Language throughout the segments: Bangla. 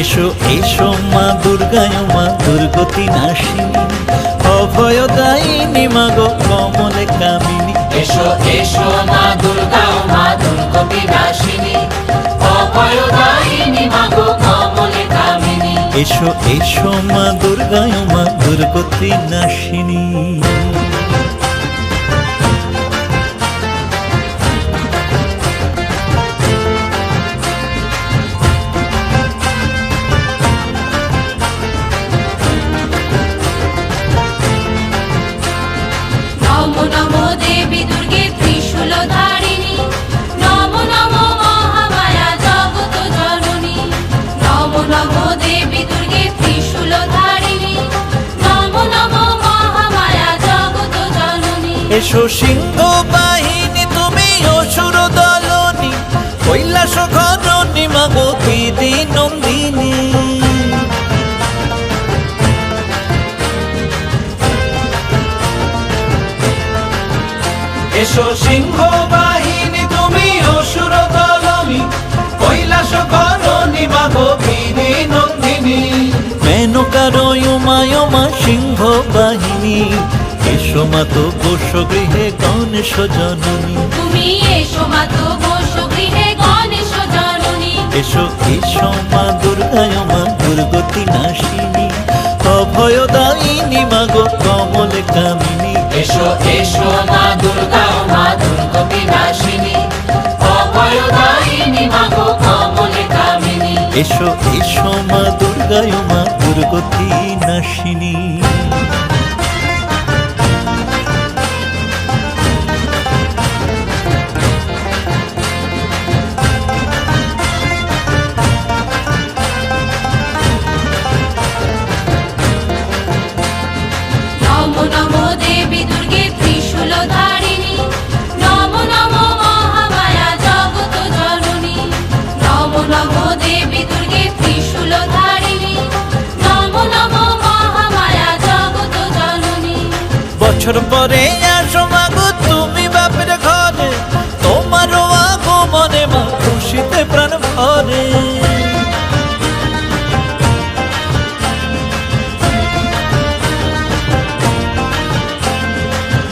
এসো এসো মা দুর্গায় মা দুর্গতি নাশি অভয় দায়িনী মাগো কমলে কামিনী। এসো এসো মা দুর্গা মা দুর্গতি নাশিনী। অভয় এসো এসো মা দুর্গায় মা দুর্গতি নাশিনী এসো সিংহ বাহিনী, তুমি অসুর দলনী, কৈলাস ঘরণী মাগো দিদি নন্দিনী। এসো সিংহ বাহিনী, তুমি অসুর দলনী, কৈলাস করণী মাগো বীরে নন্দিনী। মেনকার উমায়মা সিংহ বাহিনী এসো মা তো গোষ গৃহে গণেশ জননী। তুমি এসো মাতো ঘোষ গৃহে গণেশ জননী। এসো এসো মা দুর্গায় মা দুর্গতি নাশিনী। মাগো কমলে কামিনী। এসো এসো মা দুর্গা মা দুর্গতি নাশিনী। মাগো কমলে কামিনী। এসো এসো মা দুর্গায় মা দুর্গতি নাশিনী। বছর পরে আসো তুমি বাপের ঘরে। তোমারও আগমনে মা খুশিতে প্রাণ ভরে।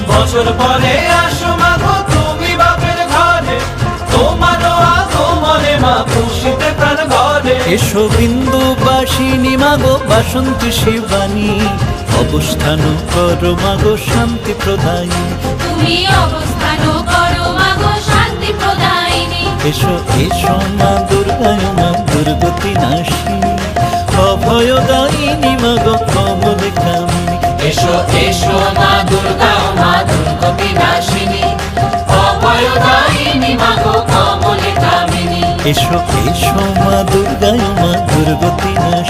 বছর পরে এসো বিন্দু বাসিনী মাগো বাসন্তী শিবানী। অবস্থান করো মাগো শান্তি প্রদায়ী তুমি অবস্থান করো মাগো শান্তি প্রদায়িনী। এসো এসো মা দুর্গায় মা দুর্গতি নাশিনী। অভয়দায়িনী মাগো কমলে কামিনী। এসো এসো মা দুর্গা মা দুর্গতি নাশিনী। অভয়দায়িনী মাগো এসো এসো মা দুর্গায় মা দুর্গতি নাশিনী